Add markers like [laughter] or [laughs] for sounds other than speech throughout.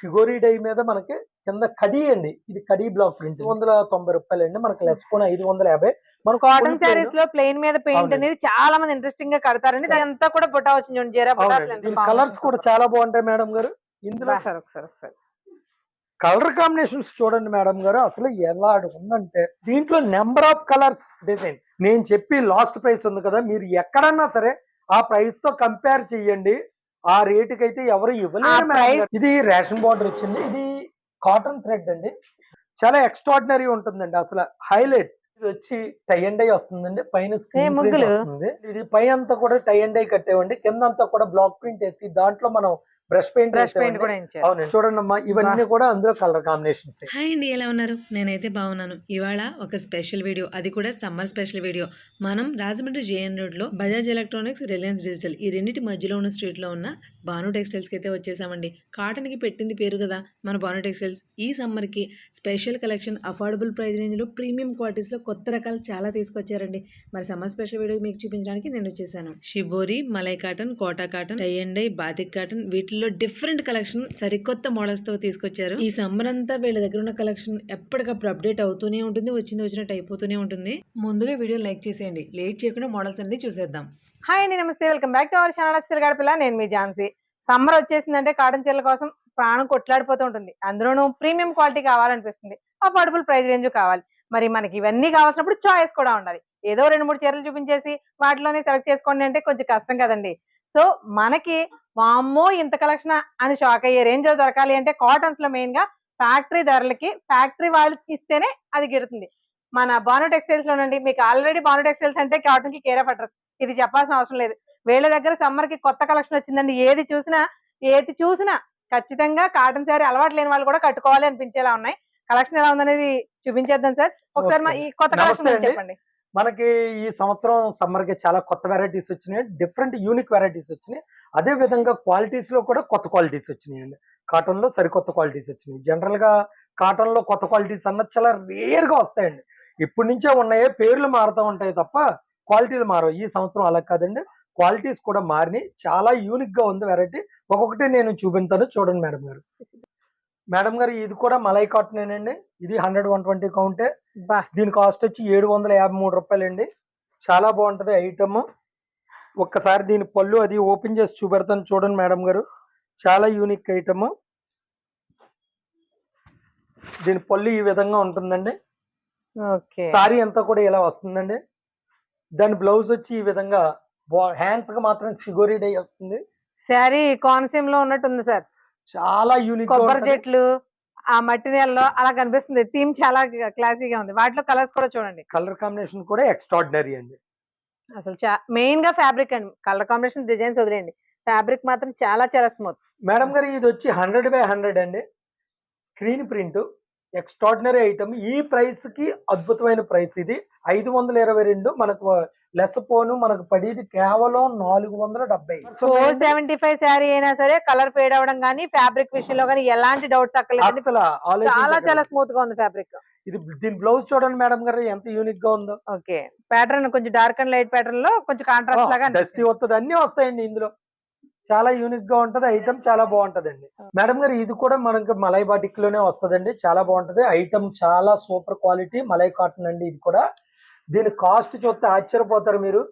షిగోరీ die మీద మనకి కింద కడి అండి. ఇది కడి బ్లాక్ ప్రింట్. వందల తొంభై రూపాయలు అండి మనకి లెస్ పోన్ ఐదు వందల యాభై. మనకు కాటన్ శారీస్లో ప్లెయిన్ మీద పెయింట్. అనేది చాలా మంది ఇంట్రెస్టింగ్గా కడతారండి. దాంతా కూడా బుటా వచ్చింది చూడండి. జీరా బుటా కలర్స్ కూడా చాలా బాగుంటాయి మేడం గారు. ఇందులో ఒకసారి ఒకసారి ఒకసారి కలర్ కాంబినేషన్స్ చూడండి మేడం గారు. అసలు ఎలా ఉందంటే దీంట్లో నెంబర్ ఆఫ్ కలర్స్ డిజైన్స్ నేను చెప్పి లాస్ట్ ప్రైస్ ఉంది కదా. మీరు ఎక్కడన్నా సరే ఆ ప్రైస్తో కంపేర్ చెయ్యండి ఆ రేటుకి అయితే ఎవరు గారు. ఇది రేషన్ బార్డర్ వచ్చింది. ఇది కాటన్ థ్రెడ్ అండి. చాలా ఎక్స్ట్రాడినరీ ఉంటుందండి అసలు. హైలైట్. ఇది వచ్చి టై అండ్ డై వస్తుందండి. పైన. వస్తుంది. ఇది పై అంతా కూడా టై అండ్ డై కట్టేవండి. కింద అంతా కూడా బ్లాక్ ప్రింట్ వేసి దాంట్లో మనం బ్రష్ పెయింట్ బ్రష్ పెయింట్ కూడా అవునండి చూడండి అమ్మా ఇవన్నీ కూడా అందులో కలర్ కాంబినేషన్స్. హాయ్ అండి ఎలా ఉన్నారు? నేనైతే బాగున్నాను. ఇవాళ ఒక స్పెషల్ వీడియో అది కూడా సమ్మర్ స్పెషల్ వీడియో. మనం రాజమండ్రి జేఎన్ రోడ్లో బజాజ్ ఎలక్ట్రానిక్స్ రిలయన్స్ డిజిటల్ ఈ రెండింటి మధ్యలో ఉన్న స్ట్రీట్లో ఉన్న భాను టెక్స్టైల్స్కి అయితే వచ్చేసామండి. కాటన్కి పెట్టింది పేరు కదా మన భాను టెక్స్టైల్స్. ఈ సమ్మర్కి స్పెషల్ కలెక్షన్ అఫోర్డబుల్ ప్రైస్ రేంజ్లో ప్రీమియం క్వాలిటీస్లో కొత్త రకాలు చాలా తీసుకొచ్చారండి. మరి సమ్మర్ స్పెషల్ వీడియో మీకు చూపించడానికి నేను వచ్చేసాను. Shibori malai cotton Kota cotton tie and dye batik cotton లో డిఫరెంట్ కలెక్షన్ సరికొత్త మోడల్స్తో తీసుకొచ్చారు. ఈ సమ్మర్ అంతా వీళ్ళ దగ్గర ఉన్న కలెక్షన్ ఎప్పటికప్పుడు అప్డేట్ అవుతూనే ఉంటుంది వచ్చింది వచ్చినట్టు అయిపోతూనే ఉంటుంది. ముందుగా వీడియో లైక్ చేసేయండి. లేట్ చేయకుండా మోడల్స్ అన్ని చూసేద్దాం. హాయ్ అండి నమస్తే. Welcome back to our channel అస్సలు గడపిల్ల నేను మీ ఝాన్సీ. సమ్మర్ వచ్చేసిందంటే కాటన్ చీరల కోసం ప్రాణం కొట్లాడిపోతూ ఉంటుంది. అందులోనూ ప్రీమియం క్వాలిటీ కావాలనిపిస్తుంది. అఫోర్డబుల్ ప్రైస్ రేంజ్ కావాలి. మరి మనకి ఇవన్నీ కావాల్సినప్పుడు చాయిస్ కూడా ఉండాలి. ఏదో రెండు మూడు చీరలు చూపించేసి వాటిలోనే సెలెక్ట్ చేసుకోండి అంటే కొంచెం కష్టం కదండి. సో మనకి వామ్మో ఇంత కలెక్షన్ అని షాక్ అయ్యే రేంజ్లో దొరకాలి అంటే కాటన్స్లో మెయిన్గా ఫ్యాక్టరీ ధరలకి ఫ్యాక్టరీ వాళ్ళకి ఇస్తేనే అది గిడుతుంది. మన బాను టెక్స్టైల్స్ లోనండి మీకు ఆల్రెడీ బాను టెక్స్టైల్స్ అంటే కాటన్కి కేర్ అడ్రస్ ఇది చెప్పాల్సిన అవసరం లేదు. వీళ్ళ దగ్గర సమ్మర్కి కొత్త కలెక్షన్ వచ్చిందండి. ఏది చూసినా ఏది చూసినా ఖచ్చితంగా కాటన్ శారీ అలవాటు లేని వాళ్ళు కూడా కట్టుకోవాలి అనిపించేలా ఉన్నాయి. కలెక్షన్ ఎలా ఉందనేది చూపించేద్దాం సార్. ఒకసారి మా- ఈ కొత్త కలెక్షన్. చెప్పండి. మనకి ఈ సంవత్సరం సమ్మర్కి చాలా కొత్త వెరైటీస్ వచ్చినాయి. డిఫరెంట్ యూనిక్ వెరైటీస్ వచ్చినాయి. అదే విధంగా క్వాలిటీస్లో కూడా కొత్త క్వాలిటీస్ వచ్చినాయి అండి సరికొత్త క్వాలిటీస్ వచ్చినాయి. జనరల్గా కాటన్లో కొత్త క్వాలిటీస్ అన్నది చాలా రేర్గా వస్తాయండి. ఇప్పటి నుంచే ఉన్నాయే. పేర్లు మారుతూ ఉంటాయి తప్ప క్వాలిటీలు మారవు. ఈ సంవత్సరం అలా కాదండి. క్వాలిటీస్ కూడా మారినాయి. చాలా యూనిక్గా ఉంది వెరైటీ ఒక్కొక్కటి నేను చూపించాను. చూడండి మేడం గారు. మేడం గారు ఇది కూడా మలై కాటన్ అండి ఇది హండ్రెడ్ వన్ ట్వంటీ కౌంటే. దీని కాస్ట్ వచ్చి ఏడు వందల యాభై మూడు రూపాయలండి. చాలా బాగుంటది ఐటమ్. ఒక్కసారి దీని పళ్ళు అది ఓపెన్ చేసి చూపెడతాను చూడండి మేడం గారు. చాలా యూనిక్ ఐటమ్. దీని పళ్ళు ఈ విధంగా ఉంటుందండి. సారీ అంతా కూడా ఇలా వస్తుందండి. దాని బ్లౌజ్ వచ్చి ఈ విధంగా హ్యాండ్స్ మాత్రం షిగోరీ డై వస్తుంది. శారీ కోనసీమ లో ఉన్నట్టు ఉంది సార్. చాలా యూనిక్ కొబ్బరి చెట్లు ఆ మట్టి నేలలో అలా కనిపిస్తుంది. థీమ్ చాలా క్లాసీగా ఉంది. వాటిలో కలర్స్ కూడా చూడండి. కలర్ కాంబినేషన్ కూడా ఎక్స్ట్రాడినరీ అండి. అసలు మెయిన్గా ఫ్యాబ్రిక్ అండి. కలర్ కాంబినేషన్ డిజైన్స్ వదిలేండి ఫ్యాబ్రిక్ మాత్రం చాలా చాలా స్మూత్. మేడం గారు ఇది వచ్చి హండ్రెడ్ బై హండ్రెడ్ అండి. Screen print extraordinary item. ఈ ప్రైస్కి అద్భుతమైన ప్రైస్ ఇది. ఐదు వందల ఇరవై రెండు మనకు లెస్ పోను మనకు పడేది కేవలం నాలుగు వందల డెబ్బై ఫోర్ సెవెంటీ ఫైవ్ శారీ అయినా సరే కలర్ ఫేడ్ అవ్వడం కానీ ఫ్యాబ్రిక్ విషయంలో కానీ ఎలాంటి డౌట్స్ అక్కర్లేదు. చాలా చాలా. స్మూత్గా ఉంది ఫ్యాబ్రిక్. ఇది దీని బ్లౌజ్ చూడండి మేడం గారు ఎంత యూనిక్గా ఉందో. ఓకే. ప్యాటర్న్ కొంచెం డార్క్ అండ్ లైట్ ప్యాటర్న్లో కొంచెం కాంట్రాస్ట్ లాగా డస్టీ వస్తుంది అన్ని వస్తాయండి ఇందులో. చాలా యూనిక్గా ఉంటది ఐటమ్ చాలా బాగుంటదండి. మేడం గారు ఇది కూడా మనకి మలై బాటిక్లోనే వస్తదండి చాలా బాగుంటది. ఐటమ్ చాలా సూపర్ క్వాలిటీ మలై కాటన్ అండి ఇది కూడా. దీని కాస్ట్ చూస్తే ఆశ్చర్యపోతారు మీరు.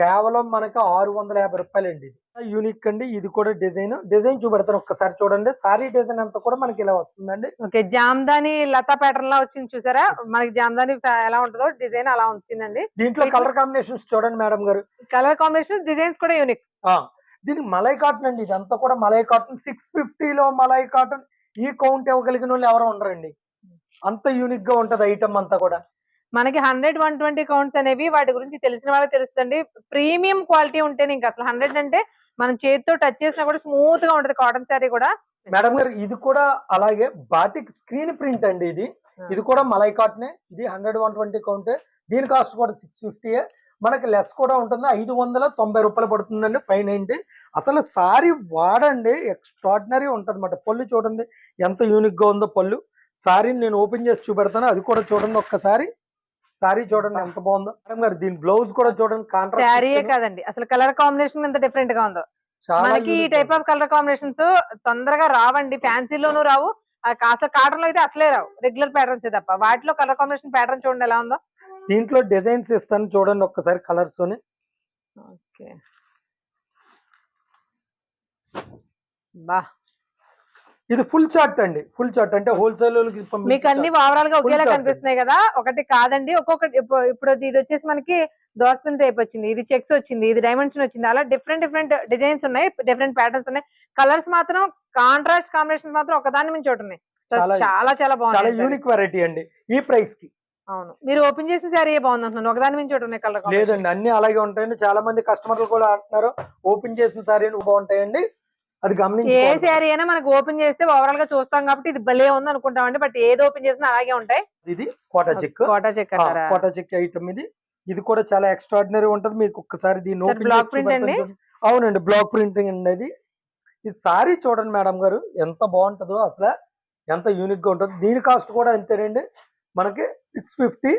కేవలం మనకి ఆరు వందల యాభై రూపాయలు అండి ఇది యూనిక్ అండి. ఇది కూడా డిజైన్. డిజైన్ చూపెడతాను ఒక్కసారి చూడండి. సారీ డిజైన్ అంతా కూడా మనకి ఇలా వస్తుందండి. ఓకే జామ్దాని లతా ప్యాటర్న్ లా వచ్చింది చూసారా? మనకి జామ్దాని ఎలా ఉంటుందో డిజైన్ అలా వచ్చిందండి. దీంట్లో కలర్ కాంబినేషన్స్ చూడండి మేడం గారు. కలర్ కాంబినేషన్ డిజైన్స్ కూడా యూనిక్ దీనికి మలై కాటన్ అండి. ఇదంతా కూడా మలై కాటన్ సిక్స్ ఫిఫ్టీలో మలై కాటన్ ఈ కౌంట్ ఇవ్వగలిగిన వాళ్ళు ఎవరు ఉండరండి. అంత యూనిక్గా ఉంటది ఐటమ్ అంతా కూడా. మనకి హండ్రెడ్ వన్ ట్వంటీ కౌంట్స్ అనేవి వాటి గురించి తెలిసిన వాళ్ళకి తెలుస్తుంది ప్రీమియం క్వాలిటీ ఉంటేనే ఇంకా అసలు హండ్రెడ్ అంటే మనం చేతితో టచ్ చేసినా కూడా స్మూత్గా ఉంటది కాటన్ శారీ కూడా. మేడం గారు ఇది కూడా అలాగే బాటిక్ స్క్రీన్ ప్రింట్ అండి ఇది. ఇది కూడా మలై కాటనే. ఇది హండ్రెడ్ వన్ ట్వంటీ కౌంటే. దీని కాస్ట్ కూడా సిక్స్ ఫిఫ్టీయే మనకి లెస్ కూడా ఉంటుంది. ఐదు వందల తొంభై రూపాయలు పడుతుందండి పైన ఏంటి? అసలు సారీ వాడండి. ఎక్స్ట్రాడినరీ ఉంటుంది అన్నమాట పళ్ళు చూడండి. ఎంత యూనిక్గా ఉందో పళ్ళు. సారీని నేను ఓపెన్ చేసి చూపెడతాను. అది కూడా చూడండి ఒక్కసారి. సారీ చూడండి ఎంత బాగుందో. మేడం గారు దీని బ్లౌజ్ కూడా చూడండి శారీయే కాంట్రాక్ట్ కాదండి. అసలు కలర్ కాంబినేషన్ ఎంత డిఫరెంట్గా ఉందో. మనకి ఈ టైప్ ఆఫ్ కలర్ కాంబినేషన్స్ తొందరగా రావండి. ఫ్యాన్సీలోనూ రావు. ఆ కాస్త కాటన్లో అయితే అసలే రావు. రెగ్యులర్ ప్యాటర్న్స్ తప్ప. వాటిలో కలర్ కాంబినేషన్ ప్యాటర్న్ చూడండి ఎలా ఉందో. దీంట్లో డిజైన్స్ ఇస్తాను చూడండి ఒక్కసారి కలర్స్ ఓకే. బా. ఇది ఫుల్ చార్ట్ అండి. ఫుల్ చార్ట్ అంటే హోల్సేల్ మీకు అన్ని ఓవరాల్గా ఒకేలా. కనిపిస్తున్నాయి కదా? ఒకటి కాదండి ఒక్కొక్కటి ఇప్పుడు ఇది వచ్చేసి మనకి దోసపిన్ టైప్ వచ్చింది ఇది చెక్స్ వచ్చింది ఇది డైమెన్షన్ వచ్చింది అలా డిఫరెంట్ డిఫరెంట్ డిజైన్స్ ఉన్నాయి డిఫరెంట్ ప్యాటర్న్స్ ఉన్నాయి. కలర్స్ మాత్రం కాంట్రాస్ట్ కాంబినేషన్ మాత్రం ఒకదాని మించి ఒకటి ఉన్నాయి. సో చాలా- చాలా చాలా చాలా బాగుంది యూనిక్ వెరైటీ అండి ఈ ప్రైస్కి. అవును. మీరు ఓపెన్ చేసిన సారీ బాగుంది అంటున్నాను ఒకదాని మించి ఒకటి ఉన్నాయి కలర్ లేదండి అన్ని అలాగే ఉంటాయండి. చాలా మంది కస్టమర్లు కూడా అంటున్నారు ఓపెన్ చేసిన సారీ బాగుంటాయండి. అది ఏ గమనించి శారీ అయినా మనకి ఓపెన్ చేస్తే ఓవరాల్గా చూస్తాం కాబట్టి ఇది భలే ఉంది అనుకుంటామండి బట్ ఏది ఓపెన్ చేసినా అలాగే ఉంటాయి. ఇది Kota check. Kota check Kota check item ఇది. ఇది కూడా చాలా ఎక్స్ట్రాడినరీ ఉంటది. మీకు ఒక్కసారి చేసి print చూపెడతాను. అండి? అవునండి బ్లాక్ ప్రింటింగ్ అండి అది. ఈ సారీ చూడండి మేడం గారు ఎంత బాగుంటుందో అసలు. ఎంత యూనిక్గా ఉంటుంది. దీని కాస్ట్ కూడా అంతేనండి. మనకి సిక్స్ ఫిఫ్టీ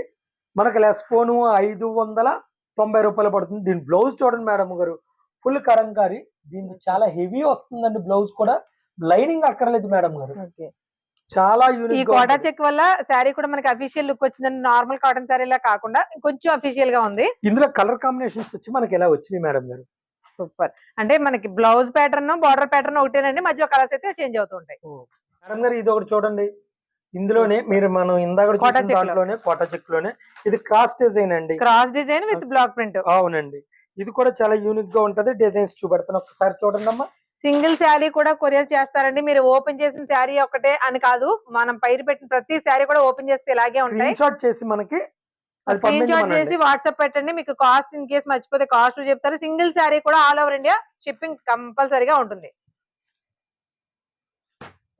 మనకి లెస్ ఫోను ఐదు వందల తొంభై రూపాయలు పడుతుంది. దీని బ్లౌజ్ చూడండి మేడం గారు. ఫుల్ కరంకారి. దీనికి చాలా హెవీ వస్తుందండి బ్లౌజ్ కూడా. లైనింగ్ అక్కర్లేదు మేడం గారు. చాలా ఈ యూనిక్ కోటా చెక్ వల్ల శారీ కూడా మనకి అఫీషియల్ లుక్ వచ్చిందండి. నార్మల్ కాటన్ శారీ లా కాకుండా కొంచెం అఫీషియల్గా ఉంది. ఇందులో కలర్ కాంబినేషన్స్ వచ్చి మనకి ఎలా వచ్చినాయి మేడం గారు? సూపర్ అంటే మనకి బ్లౌజ్ ప్యాటర్న్ బార్డర్ ప్యాటర్న్ ఒకటేనండి. మధ్యలో కలర్స్ అయితే చేంజ్ అవుతూ ఉంటాయి. మేడం గారు ఇది ఒకటి చూడండి. ఇందులోనే మీరు మనం ఇందాక. దాంట్లోనే కోటా చెక్లోనే ఇది క్రాస్ డిజైన్ అండి. Cross design with block print అవునండి. ఇది కూడా చాలా యూనిక్గా ఉంటది. డిజైన్స్ చూపెడతాను. ఒకసారి చూడండి అమ్మా సింగిల్ శారీ కూడా కొరియర్ చేస్తారండి. మీరు ఓపెన్ చేసిన శారీ ఒకటే అని కాదు. మనం పైరు పెట్టిన ప్రతి శారీ కూడా ఓపెన్ చేస్తే ఇలాగే ఉంటాయి. షాట్ చేసి మనకి స్క్రీన్ షాట్ చేసి వాట్సాప్ పెట్టండి. మీకు కాస్ట్ ఇన్ కేసు మర్చిపోతే కాస్ట్ చెప్తారు. సింగిల్ శారీ కూడా ఆల్ ఓవర్ ఇండియా షిప్పింగ్ కంపల్సరీగా ఉంటుంది.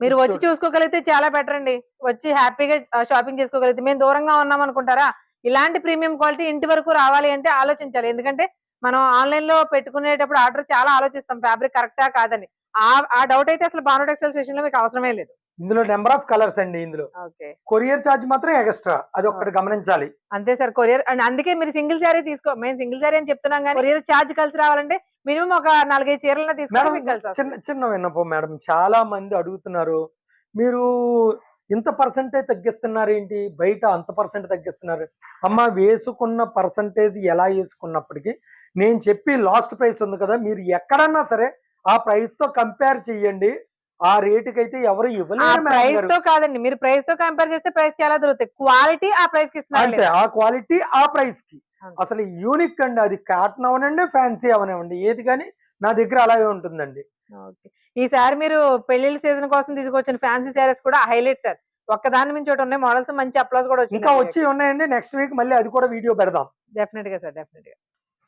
మీరు వచ్చి చూసుకోగలిగితే చాలా బెటర్ అండి. వచ్చి హ్యాపీగా షాపింగ్ చేసుకోగలిగితే. మేము దూరంగా ఉన్నాం అనుకుంటారా? ఇలాంటి ప్రీమియం క్వాలిటీ ఇంటి వరకు రావాలి అంటే ఆలోచించాలి. ఎందుకంటే మనం ఆన్లైన్లో పెట్టుకునేటప్పుడు ఆర్డర్ చాలా ఆలోచిస్తాం. ఫ్యాబ్రిక్ కరెక్టా కాదని. ఆ డౌట్ అయితే అసలు బాను టెక్స్టైల్స్ విషయంలో మీకు అవసరమే లేదు. ఇందులో నెంబర్ ఆఫ్ కలర్స్ అండి ఇందులో. కొరియర్ ఛార్జ్ మాత్రం ఎక్స్ట్రా. అది ఒక్కటి గమనించాలి. అంతే సార్. కొరియర్ అండ్ అందుకే మీరు సింగిల్ శారీ తీసుకో మేము సింగిల్ శారీ అని చెప్తున్నాం కానీ కొరియర్ ఛార్జ్ కలిసి రావాలంటే మినిమం ఒక నాలుగైదు చీరలను వస్తుంది. చిన్న చిన్న విన్నపం మేడం. చాలా మంది అడుగుతున్నారు మీరు ఇంత పర్సంటేజ్ తగ్గిస్తున్నారు ఏంటి? బయట అంత పర్సెంట్ తగ్గిస్తున్నారు. అమ్మ వేసుకున్న పర్సంటేజ్ ఎలా వేసుకున్నప్పటికీ నేను చెప్పి లాస్ట్ ప్రైస్ ఉంది కదా మీరు ఎక్కడన్నా సరే ఆ ప్రైస్తో కంపేర్ చెయ్యండి. ఆ రేటుకి అయితే ఎవరు మేడం ప్రైస్. తో కాదండి మీరు ప్రైస్తో కంపేర్ చేస్తే ప్రైస్ చాలా దొరుకుతాయి. క్వాలిటీ ఆ ప్రైస్కి అంతే ఆ క్వాలిటీ ఆ ప్రైస్కి. అసలు యూనిక్ అండి అది కాటన్ అవనండి ఫ్యాన్సీ అవనివ్వండి. ఏది కానీ నా దగ్గర అలాగే ఉంటుందండి. ఓకే. ఈసారి మీరు పెళ్ళిళ్ళ సీజన్ కోసం తీసుకొచ్చిన ఫ్యాన్సీ శారీస్ కూడా హైలైట్ సార్. ఒక్కదాని మించి ఒకటి ఉన్నాయి. మోడల్స్ మంచి అప్లాస్ కూడా ఇంకా వచ్చింది వచ్చి ఉన్నాయండి. నెక్స్ట్ వీక్ మళ్ళీ అది కూడా వీడియో పెడదాం. డెఫినెట్గా సార్ డెఫినెట్గా.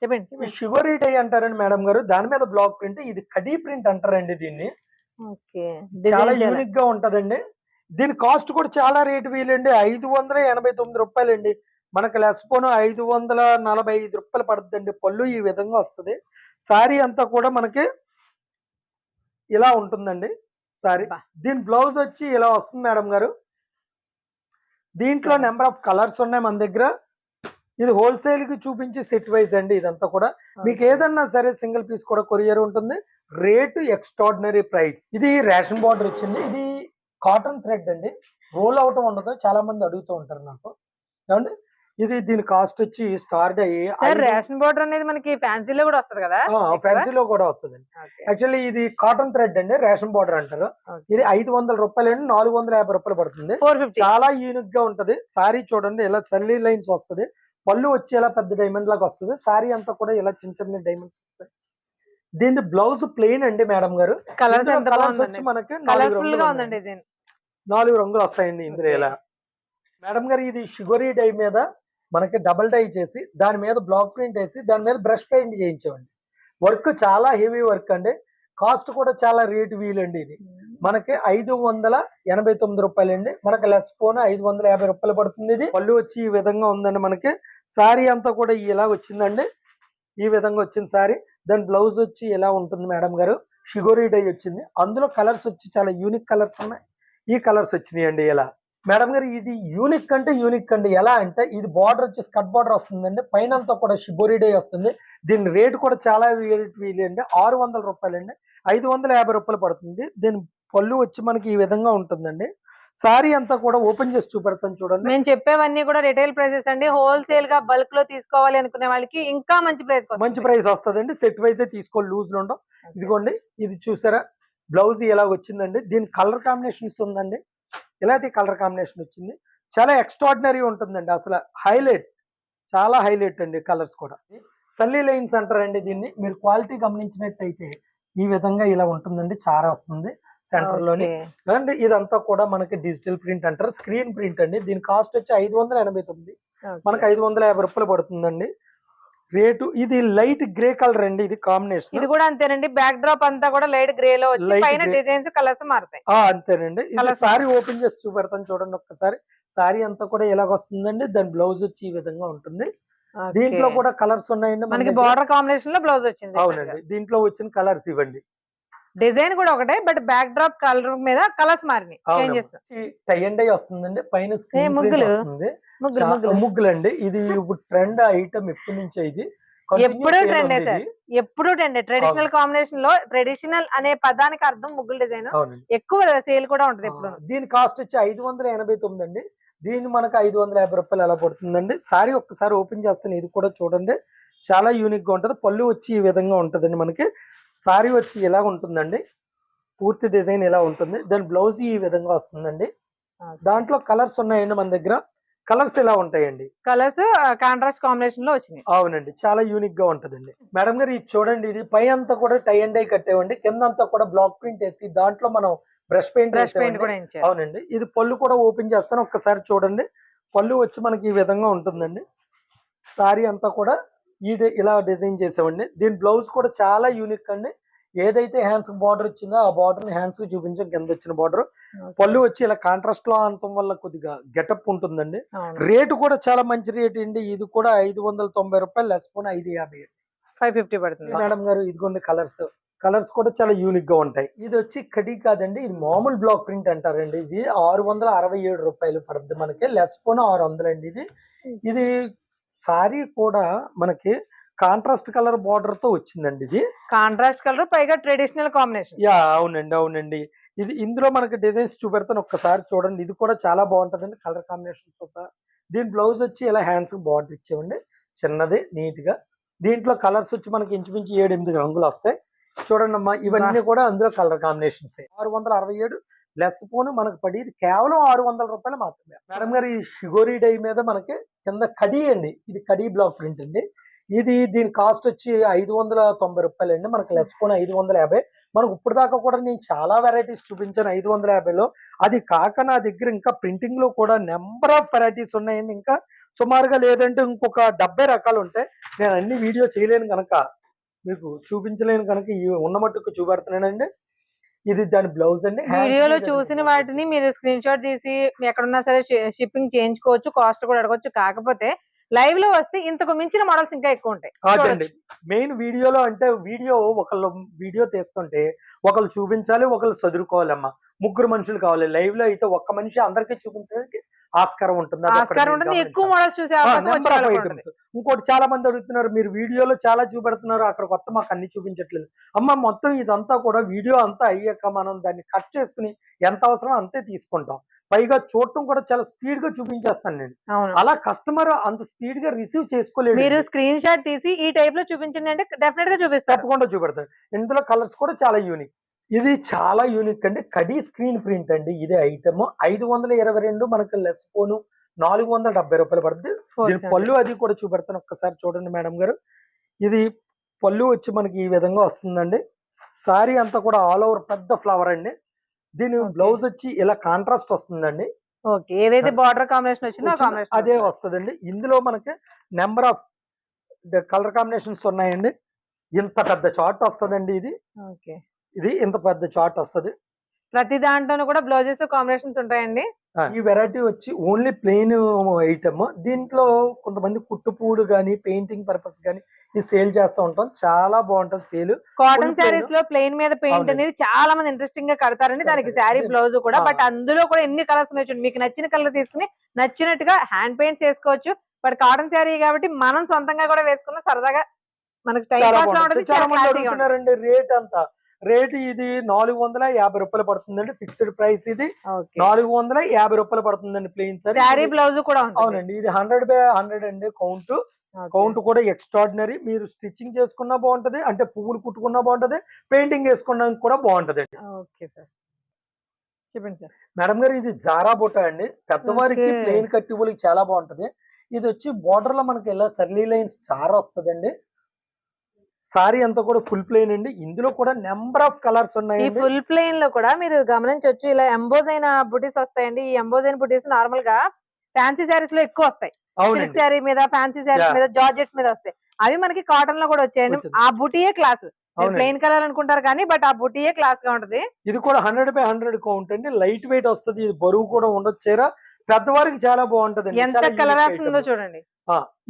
చెప్పండి ఈ షుగర్ రీట్ అయ్యి అంటారండి మేడం గారు. దాని మీద బ్లాక్ ప్రింట్ ఇది కడీ ప్రింట్ అంటారండి దీన్ని. చాలా యూనిక్గా ఉంటదండి. దీని కాస్ట్ కూడా చాలా రేట్ వీలండి. ఐదు వందల ఎనభై తొమ్మిది రూపాయలండి. మనకి లెస్పోను ఐదు వందల నలభై ఐదు రూపాయలు పడుతుందండి పళ్ళు ఈ విధంగా వస్తుంది. సారీ అంతా కూడా మనకి ఇలా ఉంటుందండి. సారీ. దీని బ్లౌజ్ వచ్చి ఇలా వస్తుంది మేడం గారు. దీంట్లో. నెంబర్ ఆఫ్ కలర్స్ ఉన్నాయి మన దగ్గర. ఇది హోల్సేల్కి చూపించి సెట్ వైజ్ అండి ఇదంతా కూడా. మీకు ఏదన్నా సరే సింగిల్ పీస్ కూడా కొరియర్ ఉంటుంది. Rate extraordinary price. ఇది రేషన్ బార్డర్ వచ్చింది. ఇది కాటన్ థ్రెడ్ అండి. రోల్ అవటం ఉండదు. చాలా మంది అడుగుతూ ఉంటారు నాకు. ఏమండి? ఇది దీని కాస్ట్ వచ్చి స్టార్ట్ అయ్యి రేషన్ బోర్డర్ అనేది మనకి ఫ్యాన్సీలో కూడా వస్తుంది కదా? ఫ్యాన్సీలో కూడా వస్తుంది. యాక్చువల్లీ ఇది కాటన్ థ్రెడ్ అండి. రేషన్ బార్డర్ అంటారు. ఇది ఐదు వందల రూపాయలు అండి. నాలుగు వందల యాభై రూపాయలు పడుతుంది. చాలా యూనిక్గా ఉంటది. సారీ చూడండి ఇలా సర్లీ లైన్స్ వస్తుంది. పళ్ళు వచ్చి ఇలా పెద్ద డైమండ్ లాగా వస్తుంది. సారీ అంతా కూడా ఇలా చిన్న చిన్న డైమండ్స్ వస్తాయి. దీని బ్లౌజ్ ప్లెయిన్ అండి మేడం గారు. కలర్స్ వచ్చి మనకి నాలుగు రంగులు వస్తాయండి ఇందులో. ఇలా. మేడం గారు ఇది షుగరీ డై మీద మనకి డబుల్ డై చేసి దాని మీద బ్లాక్ ప్రింట్ వేసి దాని మీద బ్రష్ పెయింట్ చేయించామండి. వర్క్ చాలా హెవీ వర్క్ అండి. కాస్ట్ కూడా చాలా రేటు వీలండి ఇది. మనకి ఐదు వందల ఎనభై తొమ్మిది రూపాయలు అండి మనకి లెస్ పోను ఐదు వందల యాభై రూపాయలు పడుతుంది ఇది. పళ్ళు వచ్చి ఈ విధంగా ఉందండి మనకి. శారీ అంతా కూడా ఇలా వచ్చిందండి. ఈ విధంగా వచ్చింది సారీ. దాని బ్లౌజ్ వచ్చి ఇలా ఉంటుంది మేడం గారు. షుగరీ డై వచ్చింది. అందులో కలర్స్ వచ్చి చాలా యూనిక్ కలర్స్ ఉన్నాయి. ఈ కలర్స్ వచ్చినాయి అండి ఇలా. మేడం గారు ఇది యూనిక్ అంటే యూనిక్ అండి. ఎలా అంటే ఇది బార్డర్ వచ్చి స్కట్ బార్డర్ వస్తుందండి. పైన అంతా కూడా షిబోరి డే వస్తుంది. దీని రేట్ కూడా చాలా వీలండి ఆరు వందల రూపాయలు అండి ఐదు వందల యాభై రూపాయలు పడుతుంది. దీని పళ్ళు వచ్చి మనకి ఈ విధంగా ఉంటుందండి. సారీ అంతా కూడా ఓపెన్ చేసి చూపెడతాను చూడండి. మేము చెప్పేవన్నీ కూడా రిటైల్ ప్రైసెస్ అండి. హోల్సేల్గా బల్క్లో తీసుకోవాలి అనుకునే వాళ్ళకి ఇంకా మంచి ప్రైస్ మంచి ప్రైస్ వస్తుందండి. సెట్ వైజే తీసుకోవాలి లూజ్లో ఉండవు. ఇదిగోండి ఇది చూసారా? బ్లౌజ్ ఎలా వచ్చిందండి? దీని కలర్ కాంబినేషన్స్ ఉందండి. ఇలాంటి కలర్ కాంబినేషన్ వచ్చింది. చాలా ఎక్స్ట్రాడినరీ ఉంటుందండి. అసలు హైలైట్. చాలా హైలైట్ అండి కలర్స్ కూడా. సల్లీ లైన్స్ అంటారండి దీన్ని. మీరు క్వాలిటీ గమనించినట్టయితే ఈ విధంగా ఇలా ఉంటుందండి. చార వస్తుంది. సెంటర్లోని అండ్ ఇదంతా కూడా మనకి డిజిటల్ ప్రింట్ అంటారు. స్క్రీన్ ప్రింట్ అండి. దీని కాస్ట్ వచ్చి ఐదు వందల ఎనభై తొమ్మిది. మనకి ఐదు వందల యాభై రూపాయలు పడుతుందండి. రేటు ఇది లైట్ గ్రే కలర్ అండి. ఇది కాంబినేషన్. ఇది కూడా అంతేనండి. బ్యాక్ డ్రాప్ అంతా కూడా లైట్ గ్రే లో పైన. డిజైన్స్ కలర్స్ మారుతాయి. అంతేనండి. Colours సారీ ఓపెన్ చేసి చూపెడతాను చూడండి ఒక్కసారి. సారీ అంతా కూడా ఇలాగ వస్తుందండి. దాని బ్లౌజ్ వచ్చి ఈ విధంగా ఉంటుంది. దీంట్లో. కూడా కలర్స్ ఉన్నాయండి. మన మనకి. బార్డర్ కాంబినేషన్లో బ్లౌజ్ వచ్చింది అవునండి. దీంట్లో వచ్చిన కలర్స్ ఇవ్వండి. డిజైన్ కూడా ఒకటే బట్ బ్యాక్ డ్రాప్ కలర్ మీద కలర్స్ మారినాయి చేంజెస్. టై అండ్ డై వస్తుందండి పైన ముగ్గులు. ముగ్గులు అండి ఇది [laughs] ఇప్పుడు ట్రెండ్ ఐటమ్ ఎప్పటి నుంచో ఇది. ఎప్పుడూ ఉంది సార్. ఎప్పుడు టెండ్ ట్రెడిషనల్ కాంబినేషన్లో ట్రెడిషనల్ అనే పదానికి అర్థం ముగ్గులు డిజైన్. ఎక్కువ సేల్ కూడా ఉంటది ఎప్పుడు. దీని కాస్ట్ వచ్చి ఐదు వందల ఎనభై తొమ్మిది అండి. దీని మనకు ఐదు వందల యాభై రూపాయలు ఎలా పడుతుందండి? సారీ ఒక్కసారి ఓపెన్ చేస్తాను ఇది కూడా చూడండి. చాలా యూనిక్గా ఉంటుంది. పళ్ళు వచ్చి ఈ విధంగా ఉంటుందండి మనకి. సారీ వచ్చి ఇలా ఉంటుందండి? పూర్తి డిజైన్ ఇలా ఉంటుంది? దాని బ్లౌజ్ ఈ విధంగా వస్తుందండి. దాంట్లో కలర్స్ ఉన్నాయండి మన దగ్గర. కలర్స్ ఇలా ఉంటాయండి? కలర్స్ కాంట్రాస్ట్ కాంబినేషన్లో వచ్చినాయి. అవునండి. చాలా యూనిక్గా ఉంటుందండి. మేడం గారు ఇది చూడండి ఇది పై అంతా కూడా టై అండ్ డై కట్టేవండి. కింద అంతా కూడా బ్లాక్ ప్రింట్ వేసి దాంట్లో మనం బ్రష్ పెయింట్ బ్రష్ పెయింట్ కూడా అవునండి. ఇది పళ్ళు కూడా ఓపెన్ చేస్తాను. ఒక్కసారి చూడండి. పళ్ళు వచ్చి మనకి ఈ విధంగా ఉంటుందండి. సారీ అంతా కూడా ఈ ఇలా డిజైన్ చేసామండి దీని బ్లౌజ్ కూడా చాలా యూనిక్ అండి. ఏదైతే హ్యాండ్స్ బార్డర్ వచ్చిందో ఆ బార్డర్ హ్యాండ్స్కి చూపించాం కింద వచ్చిన బార్డర్. పళ్ళు వచ్చి ఇలా కాంట్రాస్ట్లో అనటం వల్ల కొద్దిగా గెటప్ ఉంటుందండి. రేటు కూడా చాలా మంచి రేట్ అండి. ఇది కూడా ఐదు వందల తొంభై రూపాయలు లెస్ పోనీ ఐదు యాభై. ఫైవ్ ఫిఫ్టీ పడుతుంది. మేడం గారు ఇదిగోండి కలర్స్. కలర్స్ కూడా చాలా యూనిక్గా ఉంటాయి. ఇది వచ్చి కడి కాదండి ఇది మామూలు బ్లాక్ ప్రింట్ అంటారండి. ఇది ఆరు వందల అరవై ఏడు రూపాయలు పడుతుంది మనకి. లెస్ పోను ఆరు వందలు అండి ఇది ఇది సారీ కూడా మనకి కాంట్రాస్ట్ కలర్ బార్డర్తో వచ్చిందండి ఇది. కాంట్రాస్ట్ కలర్ పైగా ట్రెడిషనల్ కాంబినేషన్. యా అవునండి అవునండి. ఇది ఇందులో మనకి డిజైన్స్ చూపెడతాను ఒక్కసారి చూడండి. ఇది కూడా చాలా బాగుంటుందండి కలర్ కాంబినేషన్తో సహా. దీని బ్లౌజ్ వచ్చి ఇలా హ్యాండ్స్ బార్డర్ ఇచ్చేవండి. చిన్నది నీట్గా దీంట్లో కలర్స్ వచ్చి మనకి ఇంచుమించు ఏడు ఎనిమిది రంగులు వస్తాయి. చూడండి అమ్మా ఇవన్నీ కూడా అందులో కలర్ కాంబినేషన్స్. ఆరు వందల అరవై ఏడు లెస్ పోను మనకు పడేది కేవలం ఆరు వందల రూపాయలు మాత్రమే. మేడం గారు ఈ షుగోరీ డై మీద మనకి కింద కడీ అండి. ఇది కడీ బ్లాక్ ప్రింట్ అండి. ఇది దీని కాస్ట్ వచ్చి ఐదు వందల తొంభై రూపాయలు అండి మనకు లెస్ ఫోన్ ఐదు వందల యాభై. మనకు ఇప్పుడు దాకా కూడా నేను చాలా వెరైటీస్ చూపించాను ఐదు వందల యాభైలో. అది కాక నా దగ్గర ఇంకా ప్రింటింగ్లో కూడా నెంబర్ ఆఫ్ వెరైటీస్ ఉన్నాయండి. ఇంకా సుమారుగా లేదంటే ఇంకొక డెబ్బై రకాలు ఉంటాయి. నేను అన్ని వీడియో చేయలేను కనుక మీకు చూపించలేను కనుక ఈ ఉన్న మట్టుకు చూపెడుతున్నానండి. ఇది దాని బ్లౌజ్ అండి వీడియోలో చూసిన. వాటిని మీరు స్క్రీన్ షాట్ తీసి ఎక్కడున్నా సరే షిప్పింగ్ చేయించుకోవచ్చు కాస్ట్ కూడా అడగొచ్చు. కాకపోతే లైవ్లో వస్తే ఇంతకు మించిన మోడల్స్ ఇంకా ఎక్కువ ఉంటాయి. అదండి మెయిన్ వీడియోలో అంటే వీడియో ఒకళ్ళు వీడియో తీస్తుంటే ఒకళ్ళు చూపించాలి ఒకళ్ళు చదువుకోవాలమ్మా ముగ్గురు మనుషులు కావాలి. లైవ్లో అయితే ఒక్క మనిషి అందరికీ చూపించడానికి ఆస్కారం ఉంటుంది. ఎక్కువ. మోడల్స్ చూసే. ఐటమ్స్ ఇంకోటి చాలా మంది అడుగుతున్నారు మీరు వీడియోలో చాలా చూపెడుతున్నారు అక్కడ కొత్త మాకు అన్ని చూపించట్లేదు. అమ్మ మొత్తం ఇదంతా కూడా వీడియో అంతా అయ్యాక మనం దాన్ని కట్ చేసుకుని ఎంత అవసరం అంతే తీసుకుంటాం. పైగా చూడటం కూడా చాలా స్పీడ్గా చూపించేస్తాను నేను. అలా కస్టమర్ అంత స్పీడ్గా రిసీవ్ చేసుకోలేదు మీరు స్క్రీన్ షాట్ తీసి ఈ టైప్లో చూపించండి అంటే డెఫినెట్గా చూపిస్తారు. తప్పకుండా చూపెడతాను ఇందులో కలర్స్ కూడా చాలా యూనిక్ ఇది చాలా యూనిక్ అండి కడీ స్క్రీన్ ప్రింట్ అండి ఇదే ఐటమ్ ఐదు వందల ఇరవై రెండు మనకి లెస్ పోను నాలుగు వందల డెబ్బై రూపాయలు పడుతుంది దీని పళ్ళు అది కూడా చూపెడతాను ఒక్కసారి చూడండి మేడం గారు. ఇది పళ్ళు వచ్చి మనకి ఈ విధంగా వస్తుందండి. సారీ అంతా కూడా ఆల్ ఓవర్ పెద్ద ఫ్లవర్ అండి. దీని. బ్లౌజ్ వచ్చి ఇలా కాంట్రాస్ట్ వస్తుందండి. ఓకే ఏదైతే బార్డర్ కాంబినేషన్ వచ్చిందో అదే వస్తుందండి. ఇందులో మనకి నెంబర్ ఆఫ్ కలర్ కాంబినేషన్స్ ఉన్నాయండి. ఇంత పెద్ద చార్ట్ వస్తుందండి ఇది. ఓకే ఇది ఇంత పెద్ద చార్ట్ వస్తుంది ప్రతి దాంట్లోనూ కూడా బ్లౌజెస్ కాంబినేషన్స్ ఉంటాయండి. ఈ వెరైటీ వచ్చి ఓన్లీ ప్లెయిన్ ఐటమ్. దీంట్లో కొంతమంది కుట్టుపూడు కానీ పెయింటింగ్ పర్పస్ కానీ ఇది సేల్ చేస్తూ ఉంటాం. చాలా బాగుంటది సేల్. కాటన్ శారీస్. లో ప్లెయిన్ మీద పెయింట్. అనేది చాలా మంది ఇంట్రెస్టింగ్గా కడతారండి. దానికి. శారీ బ్లౌజ్ కూడా. బట్ అందులో కూడా ఎన్ని కలర్స్ ఉన్నాయి మీకు నచ్చిన కలర్ తీసుకుని నచ్చినట్టుగా హ్యాండ్ పెయింట్స్ వేసుకోవచ్చు. బట్ కాటన్ శారీ కాబట్టి మనం సొంతంగా కూడా వేసుకున్న సరదాగా మనకి టైం పాస్ రేట్ అంతా. రేట్ ఇది నాలుగు వందల యాభై రూపాయలు పడుతుందండి ఫిక్స్డ్ ప్రైస్ ఇది. నాలుగు వందల యాభై రూపాయలు పడుతుందండి ప్లెయిన్ సార్ బ్లౌజ్ కూడా అవునండి ఇది హండ్రెడ్ బై హండ్రెడ్ అండి కౌంట్. కౌంట్ కూడా ఎక్స్ట్రాడినరీ మీరు స్టిచ్చింగ్ చేసుకున్నా బాగుంటది అంటే పువ్వులు కుట్టుకున్నా బాగుంటది పెయింటింగ్ వేసుకోవడానికి కూడా బాగుంటది ఓకే సార్. చెప్పండి సార్. మేడం గారు ఇది జారా బుట్ట అండి. పెద్దవారికి. ప్లెయిన్ కట్టివులకి చాలా బాగుంటది. ఇది వచ్చి బార్డర్లో మనకి ఇలా సర్లీ లైన్స్ చాలా వస్తుందండి. సారీ అంతా కూడా ఫుల్ ప్లెయిన్ అండి. ఇందులో కూడా నెంబర్ ఆఫ్ కలర్స్ ఈ ఉన్నాయండి. ఫుల్ ప్లెయిన్లో కూడా మీరు గమనించవచ్చు ఇలా ఎంబోజ్ అయిన బుటీస్ వస్తాయండి. ఈ ఎంబోజ్ అయిన బుటీస్ నార్మల్గా ఫ్యాన్సీ శారీస్లో ఎక్కువ వస్తాయి. సిల్క్ శారీ మీద ఫ్యాన్సీ శారీస్. మీద జార్జెట్స్ మీద వస్తాయి. అవి మనకి కాటన్లో కూడా వచ్చాయండి. ఆ బుటీయే క్లాస్ ప్లెయిన్ కలర్ అనుకుంటారు కానీ బట్ ఆ బుటీయే క్లాస్గా ఉంటది. ఇది కూడా హండ్రెడ్ బై హండ్రెడ్ కౌంట్ అండి. లైట్ వెయిట్ వస్తుంది. ఇది బరువు కూడా ఉండొచ్చు చీర. పెద్దవారికి చాలా బాగుంటది ఎంత కలర్ వస్తుందో చూడండి.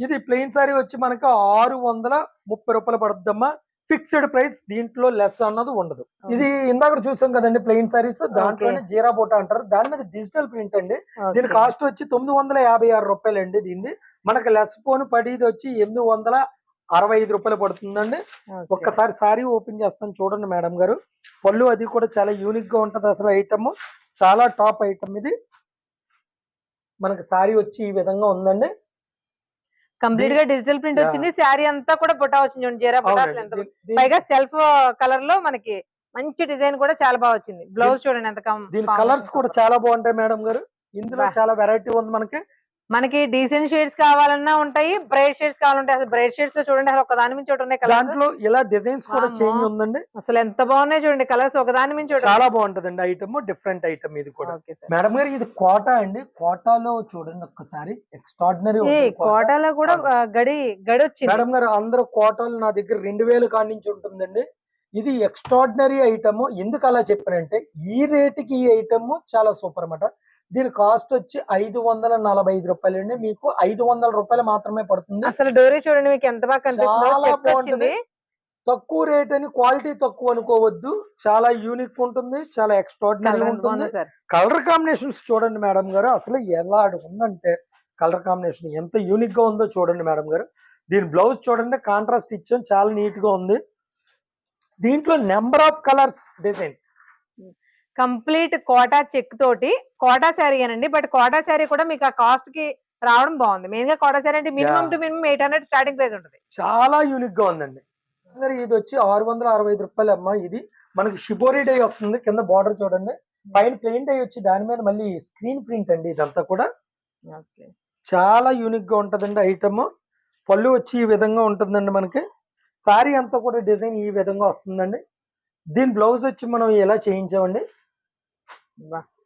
ఇది ప్లెయిన్ సారీ వచ్చి మనకి ఆరు వందల ముప్పై రూపాయలు పడుతుందమ్మా. ఫిక్స్డ్ ప్రైస్ దీంట్లో లెస్ అన్నది ఉండదు. ఇది ఇందాక చూసాం కదండి ప్లెయిన్ సారీస్ దాంట్లోనే జీరా బోటా అంటారు. దాని మీద డిజిటల్ ప్రింట్ అండి. దీని. కాస్ట్ వచ్చి తొమ్మిది వందల యాభై ఆరు రూపాయలు అండి దీన్ని మనకి లెస్ పోను పడేది వచ్చి ఎనిమిది వందల అరవై ఐదు రూపాయలు పడుతుందండి. ఒక్కసారి సారీ ఓపెన్ చేస్తాను చూడండి మేడం గారు. పళ్ళు అది కూడా చాలా యూనిక్గా ఉంటది అసలు ఐటమ్ చాలా టాప్ ఐటమ్ ఇది. మనకి సారీ వచ్చి ఈ విధంగా ఉందండి. కంప్లీట్గా డిజిటల్ ప్రింట్. వచ్చింది. శారీ అంతా కూడా బుటా వచ్చింది చూడండి జీరా బుటా పైగా సెల్ఫ్ కలర్లో మనకి మంచి డిజైన్ కూడా చాలా బాగా వచ్చింది. బ్లౌజ్ చూడండి ఎంత దీని కలర్స్ కూడా. చాలా బాగుంటాయి మేడం గారు. ఇందులో. చాలా వెరైటీ ఉంది మనకి. మనకి డీసెంట్ షేడ్స్ కావాలన్నా ఉంటాయి బ్రైట్ షేడ్స్ కావాలంటే అసలు బ్రైట్ షేడ్స్లో చూడండి అసలు ఒక దాని మించి ఒకటి ఉన్నాయి కలర్స్ దాంట్లో ఇలా డిజైన్స్ కూడా. చేంజ్ ఉందండి. అసలు ఎంత బాగున్నాయి చూడండి కలర్స్ ఒక దాని మించి ఒకటి చాలా బాగుంటదండి ఐటమ్ డిఫరెంట్ ఐటమ్ ఇది కూడా. మేడం గారు ఇది కోటా అండి. కోటాలో చూడండి ఒక్కసారి. ఎక్స్ట్రాడినరీ కోటాలో కూడా గడి గడి వచ్చింది మేడం గారు అందరూ కోటాలు నా దగ్గర రెండు వేలు కాడి నుంచి ఉంటుందండి. ఇది ఎక్స్ట్రాడినరీ ఐటమ్ ఎందుకు అలా చెప్పానంటే ఈ రేటుకి ఈ ఐటమ్ చాలా సూపర్ అన్నమాట. దీని కాస్ట్ వచ్చి ఐదు వందల నలభై ఐదు రూపాయలు అండి మీకు ఐదు వందల రూపాయలు మాత్రమే పడుతుంది. అసలు డోరీ చూడండి మీకు ఎంత బాగా చాలా బాగుంటది. తక్కువ రేట్ అని క్వాలిటీ తక్కువ అనుకోవద్దు. చాలా యూనిక్ ఉంటుంది. చాలా ఎక్స్ట్రాడినరీ ఉంటుంది. కలర్ కాంబినేషన్స్ చూడండి మేడం గారు. అసలు ఎలా ఉందంటే కలర్ కాంబినేషన్ ఎంత యూనిక్గా ఉందో చూడండి మేడం గారు. దీని బ్లౌజ్ చూడండి కాంట్రాస్ట్ ఇచ్చాం. చాలా నీట్గా ఉంది. దీంట్లో number of colours designs. Complete Kota check తోటి కోటా శారీ అనండి. బట్ కోటా శారీ కూడా మీకు ఆ కాస్ట్కి రావడం బాగుంది. మెయిన్గా కోటా శారీ అంటే minimum. Two minimum eight hundred starting price ఉంటుంది. చాలా యూనిక్గా ఉందండి. ఇది వచ్చి ఆరు వందల అరవై ఐదు రూపాయలు అమ్మ ఇది. మనకి షిబోరి డై వస్తుంది కింద బార్డర్ చూడండి. పైన ప్లెయిన్ డై వచ్చి దాని మీద మళ్ళీ స్క్రీన్ ప్రింట్ అండి ఇదంతా కూడా. చాలా యూనిక్గా ఉంటదండి ఐటమ్ పళ్ళు వచ్చి ఈ విధంగా ఉంటుందండి మనకి. సారీ అంతా కూడా డిజైన్ ఈ విధంగా వస్తుందండి. దీని బ్లౌజ్ వచ్చి మనం ఎలా చేయించామండి?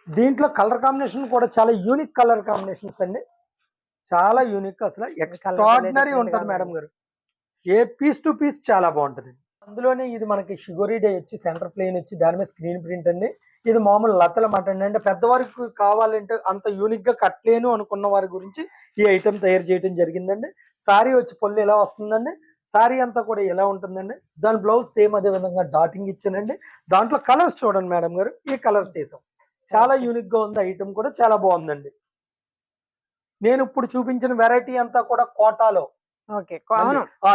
దీంట్లో కలర్ కాంబినేషన్ కూడా చాలా యూనిక్ కలర్ కాంబినేషన్స్ అండి. చాలా యూనిక్ అసలు. ఎక్స్ట్రాడినరీ ఉంటది మేడం. గారు. ఏ పీస్ టు పీస్ చాలా బాగుంటది. అందులోనే ఇది మనకి షుగరీ డే వచ్చి సెంటర్ ప్లేన్ వచ్చి దాని మీద స్క్రీన్ ప్రింట్ అండి. ఇది మామూలు లతల మాట అండి. అంటే పెద్దవారికి కావాలంటే అంత యూనిక్గా కట్టలేను అనుకున్న వారి గురించి ఈ ఐటెం తయారు చేయడం జరిగిందండి. సారీ వచ్చి పొల్లు ఎలా వస్తుందండి? సారీ అంతా కూడా ఎలా ఉంటుందండి? దాని బ్లౌజ్ సేమ్ అదే విధంగా డాటింగ్ ఇచ్చానండి. దాంట్లో కలర్స్ చూడండి మేడం గారు. ఈ కలర్స్ వేసాం. చాలా యూనిక్గా ఉంది. ఐటమ్ కూడా చాలా బాగుందండి. నేను ఇప్పుడు చూపించిన వెరైటీ అంతా కూడా కోటాలో.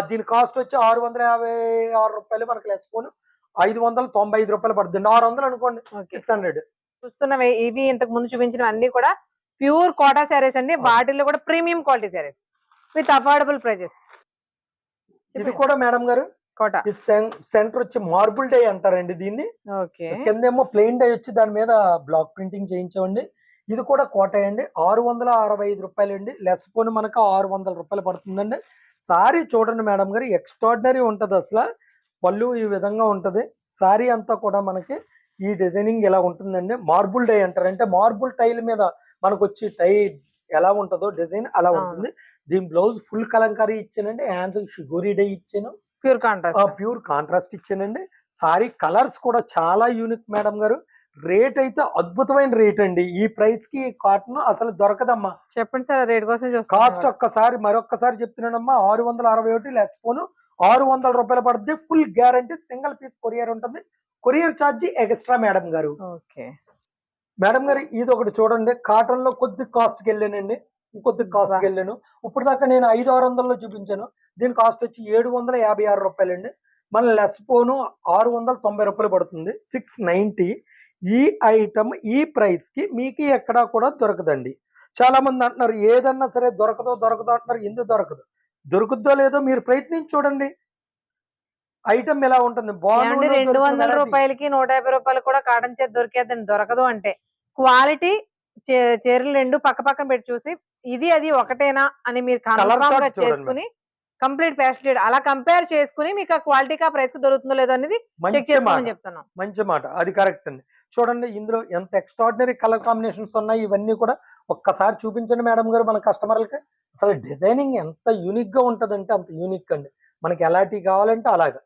దీని కాస్ట్ వచ్చి ఆరు వందల యాభై ఆరు రూపాయలు మనకి లెస్ పోను ఐదు వందల తొంభై ఐదు రూపాయలు పడుతుంది. ఆరు వందలు అనుకోండి. సిక్స్ హండ్రెడ్ చూస్తున్నవి ఇవి ఇంతకు ముందు చూపించిన అన్ని కూడా ప్యూర్ కోటా శారీస్ అండి. వాటిల్లో కూడా premium quality saris with affordable prices ఇది కూడా మేడం గారు? కోటా. సెంటర్ వచ్చి మార్బుల్ డై అంటారండి దీన్ని. ఓకే. కిందేమో ప్లెయిన్ డై వచ్చి దాని మీద బ్లాక్ ప్రింటింగ్ చేయించామండి. ఇది కూడా కోట అండి. ఆరు వందల అరవై ఐదు రూపాయలు అండి లెస్ పోను మనకు ఆరు వందల రూపాయలు పడుతుందండి. సారీ చూడండి మేడం గారు ఎక్స్ట్రాడినరీ ఉంటది అసలు. పళ్ళు ఈ విధంగా ఉంటది. సారీ అంతా కూడా మనకి ఈ డిజైనింగ్ ఇలా ఉంటుందండి. మార్బుల్ డై అంటారు. అంటే మార్బుల్ టైల్ మీద మనకు వచ్చి టై ఎలా ఉంటుందో డిజైన్ అలా. ఉంటుంది. దీని బ్లౌజ్ ఫుల్ కలంకారీ ఇచ్చానండి. హ్యాండ్స్ షుగూరి డై ఇచ్చాను. Pure contrast. ప్యూర్ కాంట్రాస్ట్ ఇచ్చానండి. సారీ కలర్స్ కూడా చాలా యూనిక్ మేడం గారు. రేట్ అయితే అద్భుతమైన రేట్ అండి. ఈ ప్రైస్కి కాటన్ అసలు దొరకదమ్మా. చెప్పండి సార్ రేట్ కోసం కాస్ట్ ఒక్కసారి మరొక్కసారి చెప్తున్నానమ్మా. ఆరు వందల అరవై ఒకటి లెస్ పోను ఆరు వందల రూపాయలు పడుతుంది full guarantee single piece courier ఉంటుంది. కొరియర్ ఛార్జీ ఎక్స్ట్రా మేడం గారు. ఓకే. మేడం గారు ఇది ఒకటి చూడండి. కాటన్లో కొద్ది కాస్ట్కి వెళ్ళానండి. ఇంకొద్ది కాస్ట్కి వా. వెళ్ళాను ఇప్పుడు దాకా నేను ఐదు ఆరు వందల్లో చూపించాను. దీని కాస్ట్ వచ్చి ఏడు వందల యాభై ఆరు రూపాయలండి. మన లెస్ పోను ఆరు వందల తొంభై రూపాయలు పడుతుంది. Six ninety. ఈ ఐటమ్ ఈ ప్రైస్కి మీకు ఎక్కడా కూడా దొరకదండి. చాలా మంది అంటున్నారు ఏదన్నా సరే దొరకదో దొరకదో అంటున్నారు ఎందుకు దొరకదు? దొరుకుద్దో లేదో మీరు ప్రయత్నించి చూడండి. ఐటమ్ ఎలా ఉంటుంది? బాగుంది రెండు వందల రూపాయలకి నూట యాభై రూపాయలు కూడా కాటన్ చేతి దొరికేదని దొరకదు అంటే. క్వాలిటీ చీరలు రెండు పక్క పక్కన పెట్టి చూసి ఇది అది ఒకటేనా అని మీరు కన్ఫర్మ్గా. చేసుకుని కంప్లీట్ ఫ్యాషన్ అలా కంపేర్ చేసుకుని మీకు ఆ క్వాలిటీకి ఆ ప్రైస్ దొరుకుతుందో లేదో అనేది చెక్ చేసుకోమని చెప్తున్నాం. మంచి మాట. అది కరెక్ట్ అండి. చూడండి ఇందులో ఎంత ఎక్స్ట్రాడినరీ కలర్ కాంబినేషన్స్ ఉన్నాయి ఇవన్నీ కూడా ఒక్కసారి చూపించండి మేడం గారు మన కస్టమర్లకి అసలు డిజైనింగ్ ఎంత యూనిక్గా ఉంటదంటే అంత యూనిక్ అండి. మనకి ఎలాంటివి కావాలంటే అలాగా.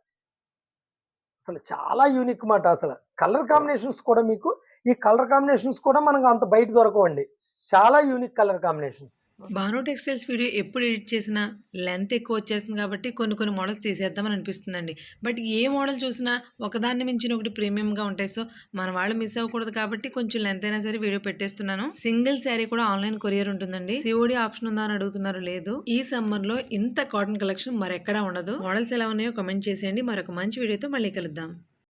అసలు చాలా యూనిక్ మాట అసలు. కలర్ కాంబినేషన్స్ కూడా మీకు ఈ కలర్ కాంబినేషన్స్ కూడా మనకు అంత బయట దొరకవండి. చాలా unique colour combinations. Bhanu textiles video ఎప్పుడు ఎడిట్ చేసినా లెంత్ ఎక్కువ వచ్చేస్తుంది కాబట్టి కొన్ని కొన్ని మోడల్స్ తీసేద్దామని అనిపిస్తుందండి. బట్ ఏ మోడల్ చూసినా ఒకదాన్ని మించిన ఒకటి ప్రీమియంగా ఉంటాయి. సో మన వాళ్ళు మిస్ అవ్వకూడదు కాబట్టి కొంచెం లెంత్ అయినా సరే వీడియో పెట్టేస్తున్నాను. సింగిల్ శారీ కూడా ఆన్లైన్ కొరియర్ ఉంటుందండి. సిఓడి ఆప్షన్ ఉందా అని అడుగుతున్నారు లేదు. ఈ సమ్మర్లో ఇంత కాటన్ కలెక్షన్ మరెక్కడా ఉండదు. మోడల్స్ ఎలా ఉన్నాయో కమెంట్ చేసేయండి. మరొక మంచి వీడియోతో మళ్ళీ కలుద్దాం.